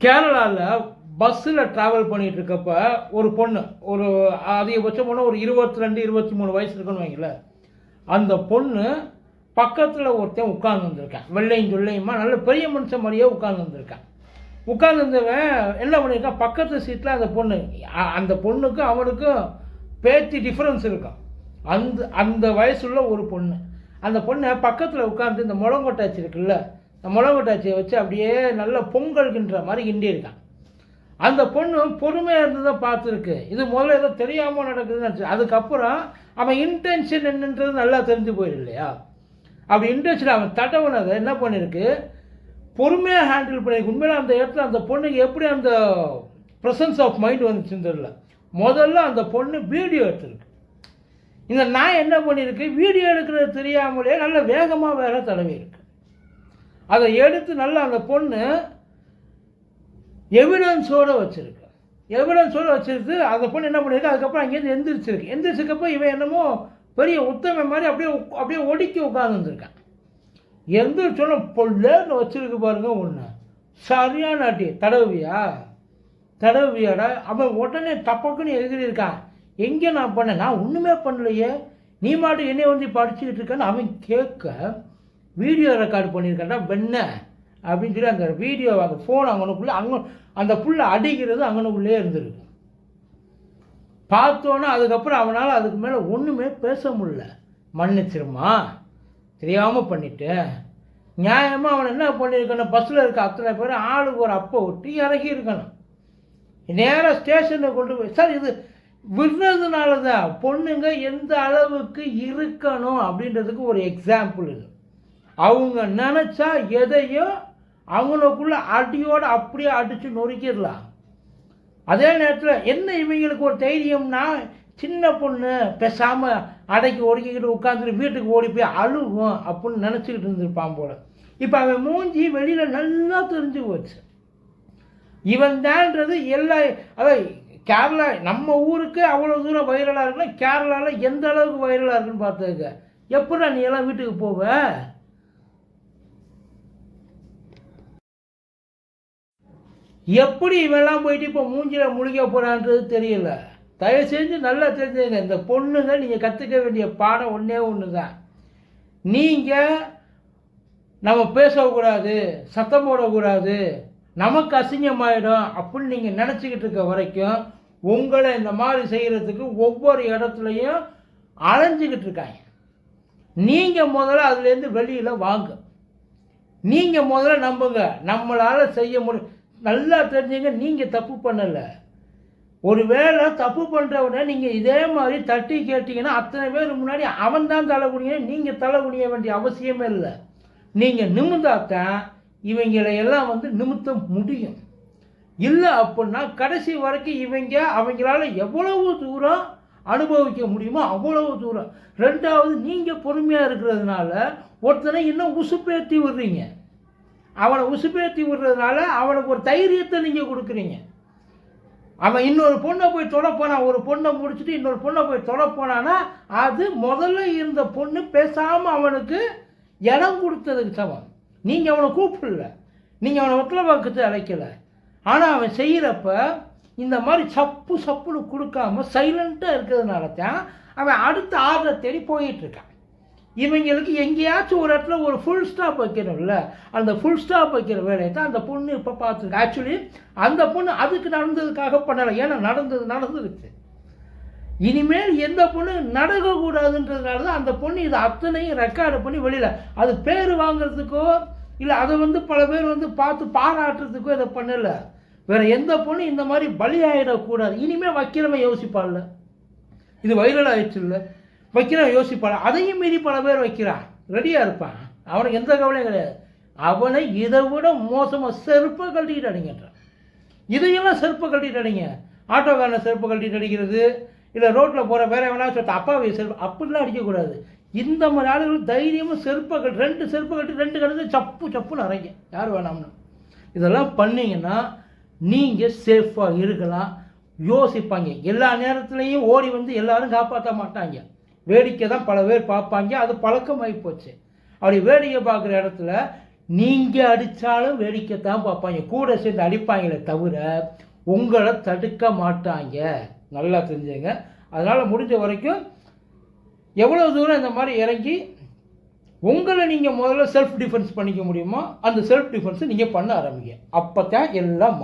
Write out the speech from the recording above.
கேரளாவில் பஸ்ஸில் ட்ராவல் பண்ணிட்டு இருக்கப்ப ஒரு பொண்ணு ஒரு அதிகபட்சம் பொண்ணு ஒரு இருபத்தி ரெண்டு இருபத்தி மூணு வயசு இருக்குன்னு வைங்களேன். அந்த பொண்ணு பக்கத்தில் ஒருத்தன் உட்கார்ந்து வந்திருக்கான். வெள்ளையும் சொல்லையுமா நல்ல பெரிய மனுஷன் மாதிரியே உட்கார்ந்து வந்திருக்கான். உட்கார்ந்துருந்தவன் என்ன பண்ணியிருக்கான்? பக்கத்து சீட்டில் அந்த பொண்ணு அந்த பொண்ணுக்கும் அவனுக்கும் பேத்தி டிஃப்ரென்ஸ் இருக்கும். அந்த அந்த வயசுள்ள ஒரு பொண்ணு. அந்த பொண்ணை பக்கத்தில் உட்காந்து இந்த முழங்கொட்டாச்சி இருக்குல்ல இந்த முழங்கொட்டாச்சியை வச்சு அப்படியே நல்ல பொங்கல்கின்ற மாதிரி கிண்டியிருக்கான் அந்த பொண்ணு பொறுமையாக இருந்ததை பார்த்துருக்கு. இது முதல்ல ஏதோ தெரியாமல் நடக்குதுன்னு நினச்சி அதுக்கப்புறம் அவன் இன்டென்ஷன் என்னன்றது நல்லா தெரிஞ்சு போயிடும் இல்லையா? அப்படி இன்டென்ஷன் அவன் தடவுனதை என்ன பண்ணியிருக்கு பொறுமையாக ஹேண்டில் பண்ணியிருக்கு உண்மையில அந்த இடத்துல அந்த பொண்ணுக்கு எப்படி அந்த ப்ரெசன்ஸ் ஆஃப் மைண்ட் வந்துச்சுன்னு தெரியல. முதல்ல அந்த பொண்ணு வீடியோ எடுத்திருக்கு. இந்த நான் என்ன பண்ணியிருக்கு வீடியோ எடுக்கிறது தெரியாமலே நல்ல வேகமாக வேற தடவி இருக்கு. அதை எடுத்து நல்லா அந்த பொண்ணு எவிடன்ஸோடு வச்சுருக்கு. எவிடன்ஸோடு வச்சுருக்கு. அந்த பொண்ணு என்ன பண்ணியிருக்கு அதுக்கப்புறம் அங்கேருந்து எந்திரிச்சிருக்கு. எந்திரிச்சிருக்கப்போ இவன் என்னமோ பெரிய உத்தம மாதிரி அப்படியே உக்- அப்படியே ஒடுக்கி உட்காந்துருக்கான் எந்திரிச்சோன்னு பொண்ணுன்னு வச்சுருக்கு பாருங்க ஒன்று சரியான ஆட்டி தடவியா தடவியாடா அவன் உடனே தப்பக்குன்னு எழுதியிருக்கான். எங்கே நான் பண்ணேன்? நான் ஒன்றுமே பண்ணலையே. நீ மாட்டு என்னை வந்து படிச்சுக்கிட்டு இருக்கேன்னு அவன் கேட்க வீடியோ ரெக்கார்டு பண்ணியிருக்கேன்டா வெண்ண அப்படின்னு சொல்லி அந்த வீடியோ அந்த ஃபோன் அங்கனுக்குள்ளே அங்கே அந்த புள்ள அடிக்கிறது அங்கனுக்குள்ளே இருந்திருக்கு. பார்த்தோன்னே அதுக்கப்புறம் அவனால் அதுக்கு மேலே ஒன்றுமே பேச முடியல. மன்னிச்சிருமா? தெரியாமல் பண்ணிட்டு. நியாயமாக அவன் என்ன பண்ணியிருக்கணும்? பஸ்ஸில் இருக்க அத்தனை பேர் ஆளுக்கு ஒரு அப்போ விட்டு இறக்கி இருக்கணும். நேராக ஸ்டேஷனில் கொண்டு போய் சார் இது விடுறதுனால தான் பொண்ணுங்க எந்த அளவுக்கு இருக்கணும் அப்படின்றதுக்கு ஒரு எக்ஸாம்பிள் இது. அவங்க நினச்சா எதையும் அவங்களுக்குள்ள அடியோடு அப்படியே அடித்து நொறுக்கிடலாம். அதே நேரத்தில் என்ன இவங்களுக்கு ஒரு தைரியம்னா சின்ன பொண்ணு பேசாமல் அடைக்கி ஒடுக்கிக்கிட்டு உட்காந்துட்டு வீட்டுக்கு ஓடி போய் அழுகும் அப்படின்னு நினச்சிக்கிட்டு இருந்திருப்பான் போல. இப்போ அவன் மூஞ்சி வெளியில் நல்லா தெரிஞ்சு போச்சு. இவன் தான்ன்றது எல்லா அதான் கேரளா நம்ம ஊருக்கு அவ்வளோ தூரம் வைரலாக இருக்குன்னா கேரளாவில் எந்த அளவுக்கு வைரலாக இருக்குன்னு பார்த்துக்க எப்படா நீ எல்லாம் வீட்டுக்கு போவ? எப்படி இவெல்லாம் போயிட்டு இப்போ மூஞ்சில் முழிக்க போகிறான்றது தெரியல. தயவு செஞ்சு நல்லா தெரிஞ்சுங்க இந்த பொண்ணுங்க நீங்கள் கற்றுக்க வேண்டிய பாடம் ஒன்றே ஒன்று தான் நீங்கள் நம்ம பேசக்கூடாது சத்தம் போடக்கூடாது நமக்கு அசிங்கமாயிடும் அப்படின்னு நீங்கள் நினச்சிக்கிட்டு இருக்க வரைக்கும் உங்களை இந்த மாதிரி செய்கிறதுக்கு ஒவ்வொரு இடத்துலையும் அலைஞ்சிக்கிட்டு இருக்காங்க. நீங்கள் முதல்ல அதுலேருந்து வெளியில் வாங்க. நீங்கள் முதல்ல நம்புங்க நம்மளால் செய்ய முடியும். நல்லா தெரிஞ்சுங்க நீங்கள் தப்பு பண்ணலை. ஒருவேளை தப்பு பண்ணுறவனை நீங்கள் இதே மாதிரி தட்டி கேட்டிங்கன்னா அத்தனை பேர் முன்னாடி அவன் தான் தலை குடிங்க நீங்கள் தலை குடிய வேண்டிய அவசியமே இல்லை. நீங்கள் நிமிந்தாத்தான் இவங்களை எல்லாம் வந்து நிமித்த முடியும். இல்லை அப்படின்னா கடைசி வரைக்கும் இவங்க அவங்களால எவ்வளவு தூரம் அனுபவிக்க முடியுமோ அவ்வளவு தூரம். ரெண்டாவது நீங்கள் பொறுமையாக இருக்கிறதுனால ஒருத்தனை இன்னும் உசுப்பேற்றி விடுறீங்க. அவனை உசுப்பேற்றி விடுறதுனால அவனுக்கு ஒரு தைரியத்தை நீங்கள் கொடுக்குறீங்க. அவன் இன்னொரு பொண்ணை போய் தொட ஒரு பொண்ணை முடிச்சுட்டு இன்னொரு பொண்ணை போய் தொட அது முதல்ல இருந்த பொண்ணு பேசாமல் அவனுக்கு இடம் கொடுத்ததுக்கு சமம். நீங்கள் அவனை கூப்பிடல. நீங்கள் அவனை வெத்தலை பக்கத்து அழைக்கலை. ஆனால் அவன் செய்கிறப்ப இந்த மாதிரி சப்பு சப்புன்னு கொடுக்காம சைலண்ட்டாக இருக்கிறதுனால தான் அவன் அடுத்த ஆர்டரை தேடி போயிட்டு இருக்கான். இவங்களுக்கு எங்கேயாச்சும் ஒரு இடத்துல ஒரு ஃபுல் ஸ்டாப் வைக்கணும்ல. அந்த ஃபுல் ஸ்டாப் வைக்கிற வேலையை தான் அந்த பொண்ணு இப்போ பார்த்துருக்கு. ஆக்சுவலி அந்த பொண்ணு அதுக்கு நடந்ததுக்காக பண்ணலை. ஏன்னா நடந்தது நடந்துருச்சு. இனிமேல் எந்த பொண்ணு நடக்கக்கூடாதுன்றதுனால தான் அந்த பொண்ணு இதை அத்தனையும் ரெக்கார்டு பண்ணி வெளியில். அது பேர் வாங்குறதுக்கோ இல்லை அதை வந்து பல பேர் வந்து பார்த்து பாராட்டுறதுக்கோ இதை பண்ணலை. வேற எந்த பொண்ணு இந்த மாதிரி பலி ஆகிடக்கூடாது இனிமேல் வைக்கிறவன் யோசிப்பாள்ல இது வைரல் ஆயிடுச்சு இல்லை வைக்கிறான் யோசிப்பாள் அதையும் மீறி பல பேர் வைக்கிறான் ரெடியாக இருப்பான் அவனுக்கு எந்த கவலையும் கிடையாது. அவனை இதை விட மோசமாக செருப்பை கழட்டிக்கிட்டு அடிங்கன்றான். இதையெல்லாம் செருப்பை கழட்டிட்டு அடிங்க. ஆட்டோக்காரனை செருப்பை கழட்டிட்டு அடிக்கிறது இல்லை ரோட்டில் போகிற வேற வேணா சொல்லிட்டு அப்பாவை செருப்பு அப்படிலாம் அடிக்கக்கூடாது. இந்த மாதிரி ஆளுகள் தைரியமாக செருப்பை கட்டி ரெண்டு செருப்பை கட்டி ரெண்டு கழுத்து சப்பு சப்புன்னு அரைங்க. யார் வேணாம்னு. இதெல்லாம் பண்ணிங்கன்னா நீங்கள் சேஃபாக இருக்கலாம். யோசிப்பாங்க. எல்லா நேரத்துலையும் ஓடி வந்து எல்லாரும் காப்பாற்ற மாட்டாங்க. வேடிக்கை தான் பல பேர் பார்ப்பாங்க. அது பழக்கமாகி போச்சு. அப்படி வேடிக்கை பார்க்குற இடத்துல நீங்கள் அடித்தாலும் வேடிக்கை தான் பார்ப்பாங்க. கூட சேர்ந்து அடிப்பாங்களே தவிர உங்களை தடுக்க மாட்டாங்க. நல்லா தெரிஞ்சுங்க. அதனால் முடிஞ்ச வரைக்கும் எவ்வளோ தூரம் இந்த மாதிரி இறங்கி உங்களை நீங்கள் முதல்ல செல்ஃப் டிஃபென்ஸ் பண்ணிக்க முடியுமோ அந்த செல்ஃப் டிஃபென்ஸை நீங்கள் பண்ண ஆரம்பிங்க. அப்போ தான் எல்லாம்